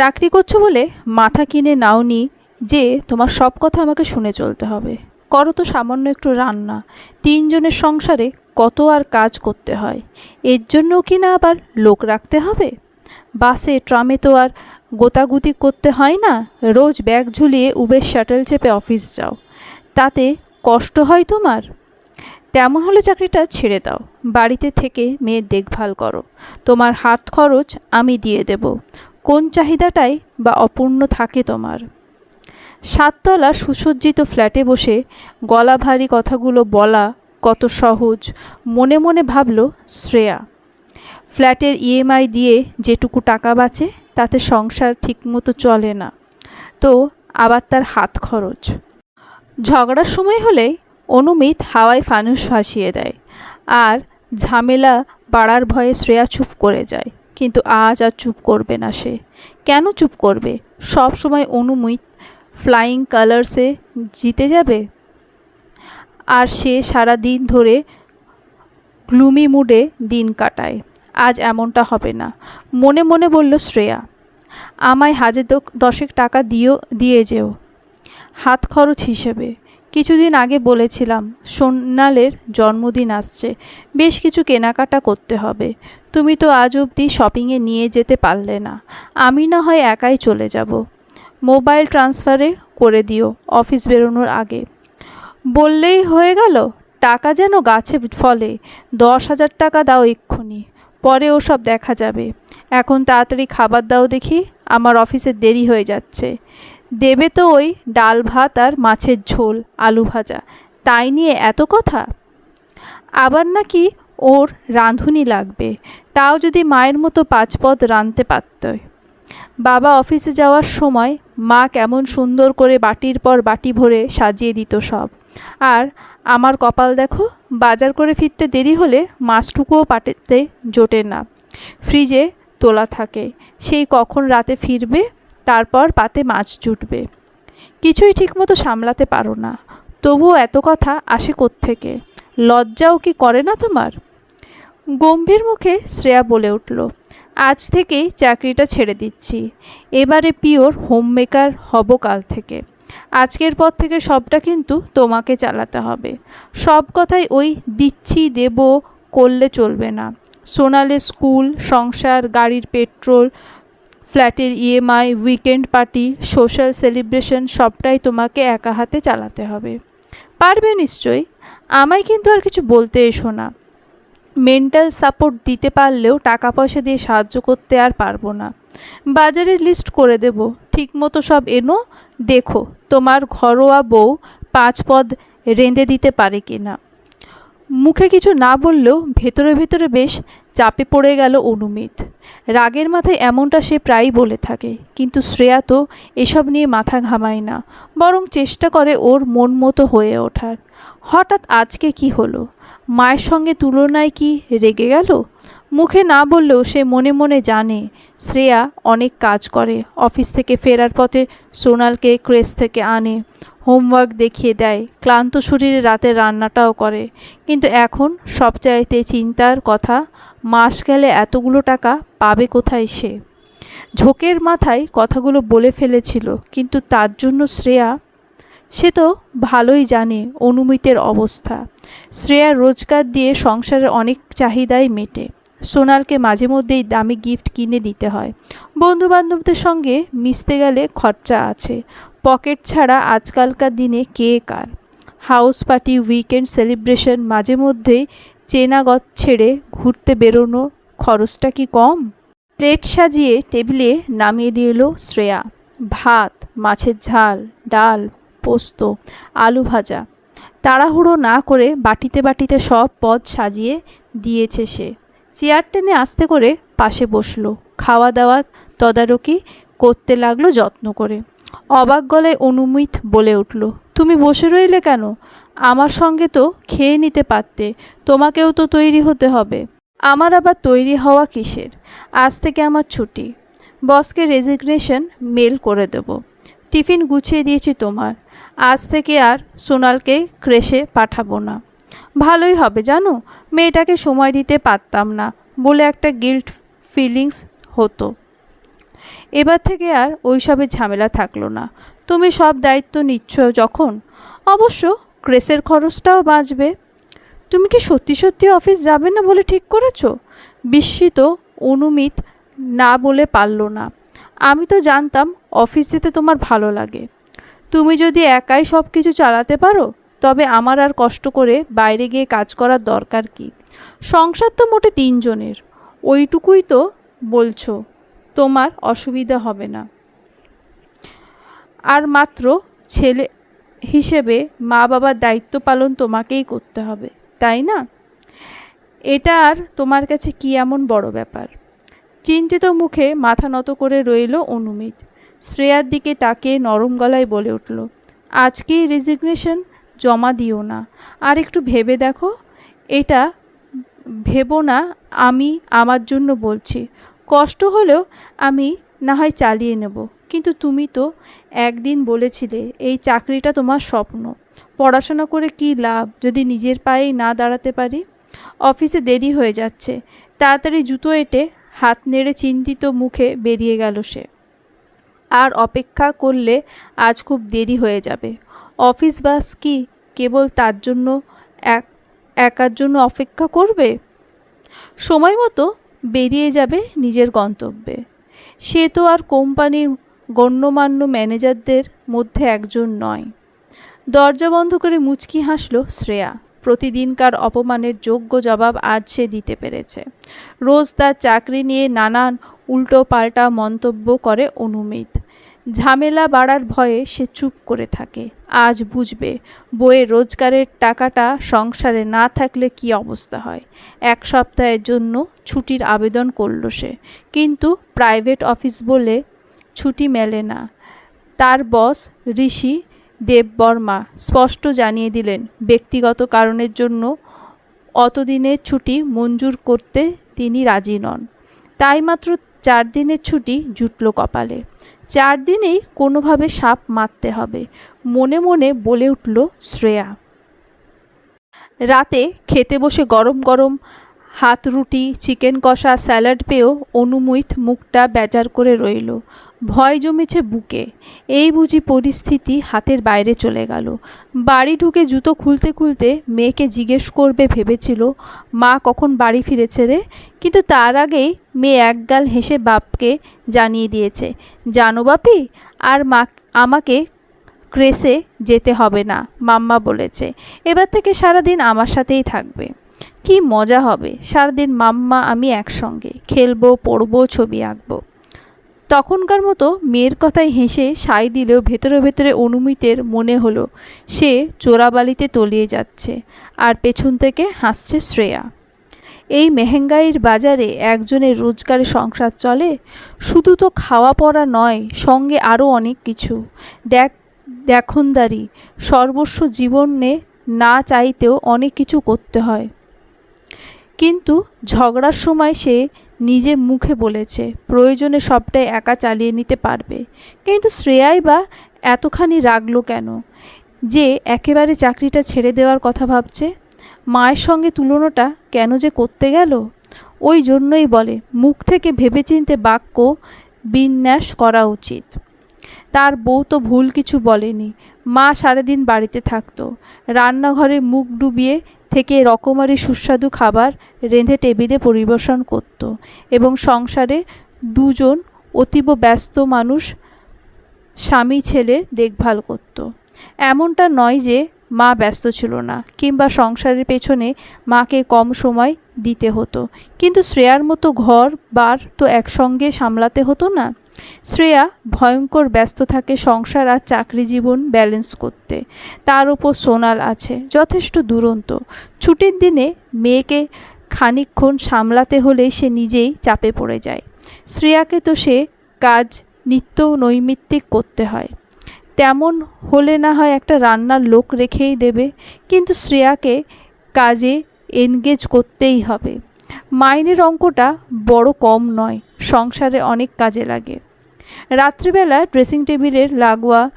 চাকরি করছ বলে মাথা কিনে নাও নাওনি যে তোমার সব কথা আমাকে শুনে চলতে হবে। করো তো সামান্য একটু রান্না। তিনজনের সংসারে কত আর কাজ করতে হয়। এর জন্যও কি না আবার লোক রাখতে হবে? বাসে, ট্রামে তো আর গোতাগুতি করতে হয় না। রোজ ব্যাগ ঝুলিয়ে উবের শাটল চেপে অফিস যাও। তাতে কষ্ট হয় তোমার? তেমন হলে চাকরিটা ছেড়ে দাও। বাড়িতে থেকে মেয়ের দেখভাল করো। তোমার হাত খরচ আমি দিয়ে দেব। কোন চাহিদাটাই বা অপূর্ণ থাকে তোমার? সাততলা সুসজ্জিত ফ্ল্যাটে বসে গলা ভারী কথাগুলো বলা কত সহজ, মনে মনে ভাবল শ্রেয়া। ফ্ল্যাটের ইএমআই দিয়ে যেটুকু টাকা বাঁচে, তাতে সংসার ঠিকমতো চলে না। তো আবার তার হাত খরচ। ঝগড়ার সময় হলে অনুমিত হাওয়ায় ফানুস ভাসিয়ে দেয়। আর ঝামেলা বাড়ার ভয়ে শ্রেয়া চুপ করে যায়। কিন্তু আজ আর চুপ করবে না সে। কেন চুপ করবে? সব সময় অনুমিত ফ্লাইং কালার্সে জিতে যাবে? আর সে সারা দিন ধরে গ্লুমি মুডে দিন কাটায়। আজ এমনটা হবে না। মনে মনে বলল, শ্রেয়া, আমায় হাজার দশেক টাকা দিও, দিয়ে যেও। হাত খরচ হিসেবে। কিছুদিন আগে বলেছিলাম, সোনালের জন্মদিন আসছে, বেশ কিছু কেনাকাটা করতে হবে। তুমি তো আজ অবধি শপিংয়ে নিয়ে যেতে পারলে না। আমি না হয় একাই চলে যাব। মোবাইল ট্রান্সফারে করে দিও, অফিস বেরোনোর আগে। বললেই হয়ে গেল, টাকা যেন গাছে ফলে, দশ হাজার টাকা দাও এক্ষুনি, পরে ওসব দেখা যাবে। এখন তাড়াতাড়ি খাবার দাও দেখি, আমার অফিসে দেরি হয়ে যাচ্ছে। দেবে তো ওই ডাল ভাত আর মাছের ঝোল, আলু ভাজা। তাই নিয়ে এত কথা? আবার নাকি ওর রাঁধুনি লাগবে, তাও যদি মায়ের মতো পাঁচ পদ রাঁধতে পারতই বাবা অফিসে যাওয়ার সময় মা কেমন সুন্দর করে বাটির পর বাটি ভরে সাজিয়ে দিত সব। আর আমার কপাল দেখো, বাজার করে ফিরতে দেরি হলে মাছটুকুও পাটেতে জোটে না। ফ্রিজে তোলা থাকে, সেই কখন রাতে ফিরবে তারপর পাতে মাছ জুটবে। কিছুই ঠিকমতো সামলাতে পারো না। তবুও এত কথা আসে থেকে লজ্জাও কি করে না তোমার? গম্ভীর মুখে শ্রেয়া বলে উঠল, আজ থেকেই চাকরিটা ছেড়ে দিচ্ছি। এবারে পিওর হোম মেকার হব কাল থেকে। আজকের পর থেকে সবটা কিন্তু তোমাকে চালাতে হবে। সব কথাই ওই দিচ্ছি দেব করলে চলবে না। সোনালে স্কুল, সংসার, গাড়ির পেট্রোল ফ্ল্যাটের EMI weekend party social celebration সবটাই তোমাকে একা হাতে চালাতে হবে। পারবে নিশ্চয়ই। আমায় কিন্তু আর কিছু বলতে এসো না। মেন্টাল সাপোর্ট দিতে পারলেও টাকা পয়সা দিয়ে সাহায্য করতে আর পারব না। বাজারের লিস্ট করে দেব। ঠিকমতো সব এনো, দেখো তোমার ঘরোয়া বউ পাঁচ পদ রেঁধে দিতে পারে কি না মুখে কিছু না বললেও ভেতরে ভেতরে বেশ চাপে পড়ে গেল অনুমিত। রাগের মাথায় এমনটা সে প্রায়ই বলে থাকে, কিন্তু শ্রেয়া তো এসব নিয়ে মাথা ঘামায় না, বরং চেষ্টা করে ওর মন মতো হয়ে ওঠার। হঠাৎ আজকে কি হলো? মায়ের সঙ্গে তুলনায় কি রেগে গেল? মুখে না বললেও সে মনে মনে জানে, শ্রেয়া অনেক কাজ করে, অফিস থেকে ফেরার পথে সোনালকে ক্রেস থেকে আনে হোমওয়ার্ক দেখিয়ে দেয়, ক্লান্ত শরীরে রাতে রান্নাটাও করে। কিন্তু এখন সবচাইতে চিন্তার কথা, মাস গেলে এতগুলো টাকা পাবে কোথায় সে? ঝোঁকের মাথায় কথাগুলো বলে ফেলেছিল, কিন্তু তার জন্য শ্রেয়া, সে তো ভালোই জানে অনুমিতের অবস্থা। শ্রেয়ার রোজগার দিয়ে সংসারের অনেক চাহিদাই মেটে। সোনালকে মাঝে মধ্যেই দামি গিফট কিনে দিতে হয়। বন্ধুবান্ধবদের সঙ্গে মিশতে গেলে খরচা আছে। পকেট ছাড়া আজকালকার দিনে কে কার? হাউস পার্টি, উইকেন্ড সেলিব্রেশন, মাঝে মধ্যেই চেনাগত ছেড়ে ঘুরতে বেরোনো খরচটা কি কম? প্লেট সাজিয়ে টেবিলে নামিয়ে দিয়ে এলো শ্রেয়া। ভাত, মাছের ঝাল, ডাল, পোস্ত, আলু ভাজা। তাড়াহুড়ো না করে বাটিতে বাটিতে সব পদ সাজিয়ে দিয়েছে সে। চেয়ার টেনে আস্তে করে পাশে বসল। খাওয়া দাওয়া তদারকি করতে লাগল যত্ন করে। অবাক গলায় অনুমিত বলে উঠল, তুমি বসে রইলে কেন? আমার সঙ্গে তো খেয়ে নিতে পারতে, তোমাকেও তো তৈরি হতে হবে। আমার আবার তৈরি হওয়া কিসের? আজ থেকে আমার ছুটি। বসকে রেজিগনেশন মেল করে দেব। টিফিন গুছিয়ে দিয়েছি তোমার। আজ থেকে আর সোনালকে ক্রেশে পাঠাবো না। ভালোই হবে, জানো? মেয়েটাকে সময় দিতে পারতাম না বলে একটা গিল্ট ফিলিংস হতো। এবার থেকে আর ওইসবের ঝামেলা থাকল না। তুমি সব দায়িত্ব নিচ্ছ যখন? অবশ্য ক্রেসের খরচটাও বাঁচবে। তুমি কি সত্যি সত্যি অফিস যাবে না বলে ঠিক করেছ? বিস্মিত অনুমিত না বলে পারল না। আমি তো জানতাম অফিস যেতে তোমার ভালো লাগে। তুমি যদি একাই সব কিছু চালাতে পারো, তবে আমার আর কষ্ট করে বাইরে গিয়ে কাজ করার দরকার কি? সংসার তো মোটে তিনজনের। ওইটুকুই তো বলছো। তোমার অসুবিধা হবে না। আর মাত্র ছেলে হিসেবে মা বাবার দায়িত্ব পালন তোমাকেই করতে হবে, তাই না? এটা আর তোমার কাছে কি এমন বড় ব্যাপার? চিন্তিত মুখে মাথা নত করে রইল অনুমিত। শ্রেয়ার দিকে তাকে নরম গলায় বলে উঠল, আজকেই রেজিগনেশন জমা দিও না। আর একটু ভেবে দেখো। এটা ভেবো না, আমি আমার জন্য বলছি। কষ্ট হলেও আমি না হয় চালিয়ে নেব। কিন্তু তুমি তো একদিন বলেছিলে, এই চাকরিটা তোমার স্বপ্ন। পড়াশোনা করে কি লাভ যদি নিজের পায়েই না দাঁড়াতে পারি? অফিসে দেরি হয়ে যাচ্ছে, তাড়াতাড়ি জুতো এঁটে হাত নেড়ে চিন্তিত মুখে বেরিয়ে গেল সে। আর অপেক্ষা করলে আজ খুব দেরি হয়ে যাবে। অফিস বাস কি কেবল তার জন্য এক, একার জন্য অপেক্ষা করবে? সময় মতো বেরিয়ে যাবে নিজের গন্তব্যে। সে তো আর কোম্পানির গণ্যমান্য ম্যানেজারদের মধ্যে একজন নয়। দরজা বন্ধ করে মুচকি হাসল শ্রেয়া। প্রতিদিনকার অপমানের যোগ্য জবাব আজ সে দিতে পেরেছে। রোজ তার চাকরি নিয়ে নানান উল্টো পাল্টা মন্তব্য করে অনুমিত। ঝামেলা বাড়ার ভয়ে সে চুপ করে থাকে। আজ বুঝবে বইয়ের রোজগারের টাকাটা সংসারে না থাকলে কি অবস্থা হয়। এক সপ্তাহের জন্য ছুটির আবেদন করল সে। কিন্তু প্রাইভেট অফিস বলে ছুটি মেলে না। তার বস ঋষি দেববর্মা স্পষ্ট জানিয়ে দিলেন, ব্যক্তিগত কারণের জন্য অতদিনের ছুটি মঞ্জুর করতে তিনি রাজি নন। তাই মাত্র চার দিনের ছুটি জুটল কপালে। চার দিনেই কোনোভাবে সাপ মারতে হবে, মনে মনে বলে উঠল শ্রেয়া। রাতে খেতে বসে গরম গরম হাত রুটি, চিকেন কষা স্যালাড পেয়েও অনুমিত মুখটা বেজার করে রইল। ভয় জমেছে বুকে। এই বুঝি পরিস্থিতি হাতের বাইরে চলে গেল। বাড়ি ঢুকে জুতো খুলতে খুলতে মেয়েকে জিজ্ঞেস করবে ভেবেছিল, মা কখন বাড়ি ফিরেছে রে? কিন্তু তার আগেই মেয়ে একগাল হেসে বাপকে জানিয়ে দিয়েছে, জানো বাপি, আর মা, আমাকে ক্রেসে যেতে হবে না, মাম্মা বলেছে। এবার থেকে সারাদিন আমার সাথেই থাকবে। কি মজা হবে, সারাদিন মাম্মা, আমি একসঙ্গে। খেলব, পড়ব, ছবি আঁকবো। তখনকার মতো মেয়ের কথায় হেসে সাই দিলেও ভেতরে ভেতরে অনুমিতের মনে হলো, সে চোরাবালিতে তলিয়ে যাচ্ছে আর পেছন থেকে হাসছে শ্রেয়া। এই মেহেঙ্গাইয়ের বাজারে একজনের রোজগারে সংসার চলে, শুধু তো খাওয়া পড়া নয়, সঙ্গে আরও অনেক কিছু। দেখ, দেখনদারি, সর্বস্ব জীবনে না চাইতেও অনেক কিছু করতে হয়। কিন্তু ঝগড়ার সময় সে নিজে মুখে বলেছে, প্রয়োজনে সবটাই একা চালিয়ে নিতে পারবে। কিন্তু শ্রেয়াই বা এতখানি রাগলো কেন? যে একেবারে চাকরিটা ছেড়ে দেওয়ার কথা ভাবছে? মায়ের সঙ্গে তুলনাটা কেন যে করতে গেল? ওই জন্যই বলে, মুখ থেকে ভেবেচিন্তে বাক্য বিন্যাস করা উচিত। তার বউ তো ভুল কিছু বলেনি। মা সারাদিন বাড়িতে থাকতো। রান্নাঘরে মুখ ডুবিয়ে থেকে রকমারি সুস্বাদু খাবার রেঁধে টেবিলে পরিবেশন করত এবং সংসারে দুজন অতীব ব্যস্ত মানুষ, স্বামী ছেলে দেখভাল করত। এমনটা নয় যে মা ব্যস্ত ছিল না কিংবা সংসারের পেছনে মাকে কম সময় দিতে হতো। কিন্তু শ্রেয়ার মতো ঘর বার তো একসঙ্গে সামলাতে হতো না। শ্রেয়া ভয়ঙ্কর ব্যস্ত থাকে সংসার আর চাকরি জীবন ব্যালেন্স করতে। তার ওপর সোনাল আছে, যথেষ্ট দুরন্ত। ছুটির দিনে মেয়েকে খানিকক্ষণ সামলাতে হলে সে নিজেই চাপে পড়ে যায়। শ্রেয়াকে তো সে কাজ, নিত্য নৈমিত্তিক করতে হয়। তেমন হলে না হয় একটা রান্নার লোক রেখেই দেবে, কিন্তু শ্রেয়াকে কাজে এনগেজ করতেই হবে। মাইনের অঙ্কটা বড় কম নয়। সংসারে অনেক কাজে লাগে। রাত্রিবেলা ড্রেসিং টেবিলের লাগোয়া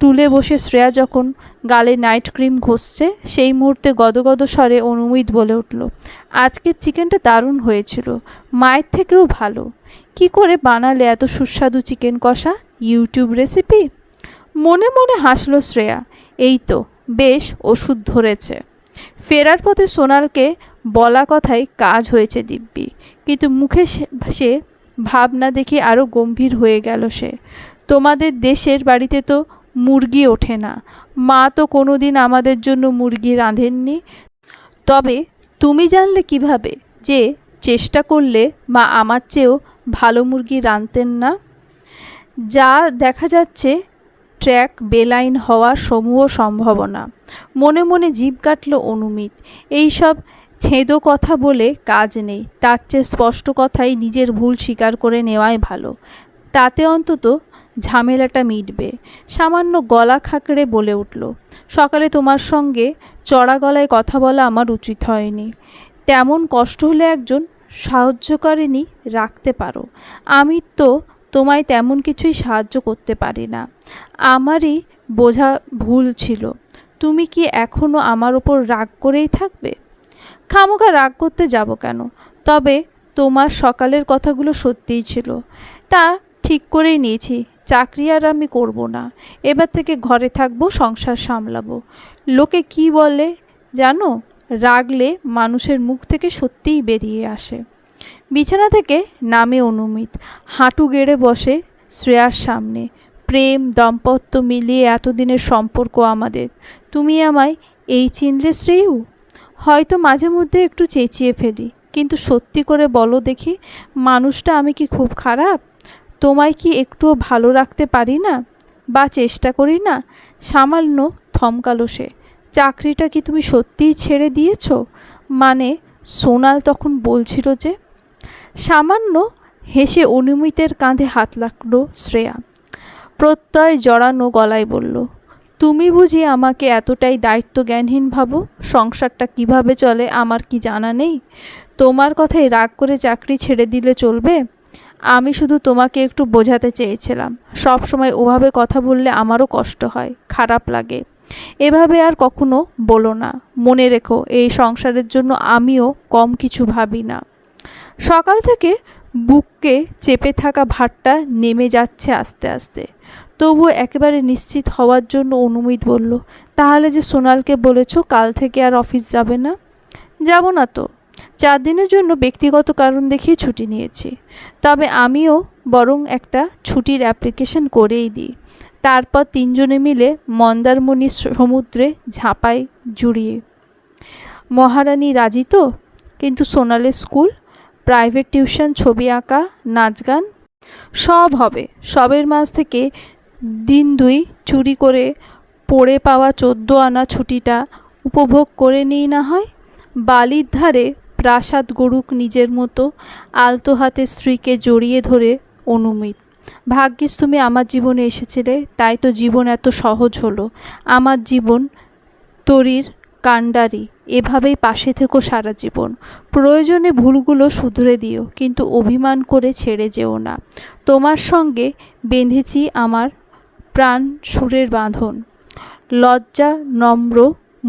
টুলে বসে শ্রেয়া যখন গালে নাইট ক্রিম ঘষছে, সেই মুহূর্তে গদগদ স্বরে অনুমিত বলে উঠল, আজকের চিকেনটা দারুণ হয়েছিল, মায়ের থেকেও ভালো। কি করে বানালে এত সুস্বাদু চিকেন কষা? YouTube recipe? মনে মনে হাসলো শ্রেয়া, এই তো, বেশ, ওষুধ ধরেছে। ফেরার পথে সোনালকে বলা কথায় কাজ হয়েছে দিব্যি, কিন্তু মুখে সে- সে ভাবনা দেখে আরও গম্ভীর হয়ে গেল সে। তোমাদের দেশের বাড়িতে তো মুরগি ওঠে না। মা তো কোনো দিন আমাদের জন্য মুরগি রাঁধেননি। তবে তুমি জানলে কীভাবে যে চেষ্টা করলে মা আমার চেয়েও ভালো মুরগি রাঁধতেন না? যা দেখা যাচ্ছে, ট্র্যাক বেলাইন হওয়ার সমূহ সম্ভাবনা। মনে মনে জিভ কাটল অনুমিত। এইসব ছেঁদো কথা বলে কাজ নেই, তার চেয়ে স্পষ্ট কথাই নিজের ভুল স্বীকার করে নেওয়াই ভালো। তাতে অন্তত ঝামেলাটা মিটবে। সামান্য গলা খাঁকড়ে বলে উঠল, সকালে তোমার সঙ্গে চড়া গলায় কথা বলা আমার উচিত হয়নি। তেমন কষ্ট হলে একজন সাহায্যকারিনী রাখতে পারো। আমি তো তোমায় তেমন কিছুই সাহায্য করতে পারি না। আমারই বোঝা ভুল ছিল। তুমি কি এখনও আমার ওপর রাগ করেই থাকবে? খামোকা রাগ করতে যাব কেন? তবে তোমার সকালের কথাগুলো সত্যিই ছিল। তা ঠিক করেই নিয়েছি, চাকরি আর আমি করব না। এবার থেকে ঘরে থাকব, সংসার সামলাবো। লোকে কি বলে জানো? রাগলে মানুষের মুখ থেকে সত্যিই বেরিয়ে আসে। বিছানা থেকে নামে অনুমিত, হাঁটু গেড়ে বসে শ্রেয়ার সামনে। প্রেম, দম্পত্য মিলিয়ে এতদিনের সম্পর্ক আমাদের। তুমি আমায় এই চিনলে শ্রেয়ু? হয়তো মাঝে মধ্যে একটু চেঁচিয়ে ফেলি। কিন্তু সত্যি করে বলো দেখি, মানুষটা আমি কি খুব খারাপ? তোমায় কি একটুও ভালো রাখতে পারি না? বা চেষ্টা করি না? সামান্য থমকালো সে। চাকরিটা কি তুমি সত্যিই ছেড়ে দিয়েছ? মানে সোনাল তখন বলছিল যে, সামান্য হেসে অনুমিতের কাঁধে হাত লাগল শ্রেয়া। প্রত্যয় জড়ানো গলায় বলল তুমি বুঝি আমাকে এতটাই দায়িত্ব জ্ঞানহীন ভাবো? সংসারটা কীভাবে চলে আমার কি জানা নেই? তোমার কথায় রাগ করে চাকরি ছেড়ে দিলে চলবে? আমি শুধু তোমাকে একটু বোঝাতে চেয়েছিলাম। সব সময় ওভাবে কথা বললে আমারও কষ্ট হয়, খারাপ লাগে। এভাবে আর কখনো বলো না। মনে রেখো, এই সংসারের জন্য আমিও কম কিছু ভাবি না। সকাল থেকে বুককে চেপে থাকা ভারটা নেমে যাচ্ছে আস্তে আস্তে। তবুও একেবারে নিশ্চিত হওয়ার জন্য অনুমিত বলল, তাহলে যে সোনালকে বলেছ কাল থেকে আর অফিস যাবে না? যাব না তো। চার দিনের জন্য ব্যক্তিগত কারণ দেখিয়ে ছুটি নিয়েছি। তবে আমিও বরং একটা ছুটির অ্যাপ্লিকেশন করেই দিই। তারপর তিনজনে মিলে মন্দারমণি সমুদ্রে ঝাঁপাই জুড়িয়ে। মহারানী রাজি তো? কিন্তু সোনালের স্কুল, প্রাইভেট টিউশন, ছবি আঁকা, নাচ গান, সব হবে। সবের মাঝ থেকে দিন দুই চুরি করে পড়ে পাওয়া চোদ্দ আনা ছুটিটা উপভোগ করে নিই না হয়? বালির ধারে প্রাসাদ গড়ুক নিজের মতো, আলতো হাতে স্ত্রীকে জড়িয়ে ধরে অনুমিত। ভাগ্যিস তুমি আমার জীবনে এসেছিলে, তাই তো জীবন এত সহজ হলো। আমার জীবন তরির কাণ্ডারি, এভাবেই পাশে থেকো সারা জীবন। প্রয়োজনে ভুলগুলো শুধরে দিও, কিন্তু অভিমান করে ছেড়ে যেও না। তোমার সঙ্গে বেঁধেছি আমার প্রাণ সুরের বাঁধন। লজ্জা নম্র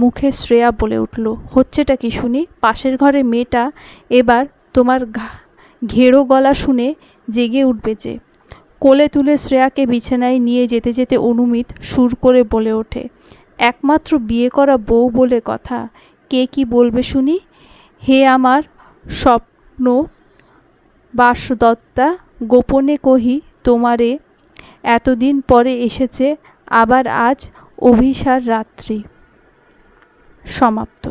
মুখে শ্রেয়া বলে উঠল, হচ্ছেটা কি শুনি? পাশের ঘরে মেয়েটা এবার তোমার ঘেরো গলা শুনে জেগে উঠবে যে। কোলে তুলে শ্রেয়াকে বিছানায় নিয়ে যেতে যেতে অনুমিত সুর করে বলে ওঠে, একমাত্র বিয়ে করা বউ বলে কথা, কে কি বলবে শুনি? হে আমার স্বপ্ন বাসদত্তা, গোপনে কহি তোমারে এতদিন পরে এসেছে আবার আজ অভিসার রাত্রি। সমাপ্ত।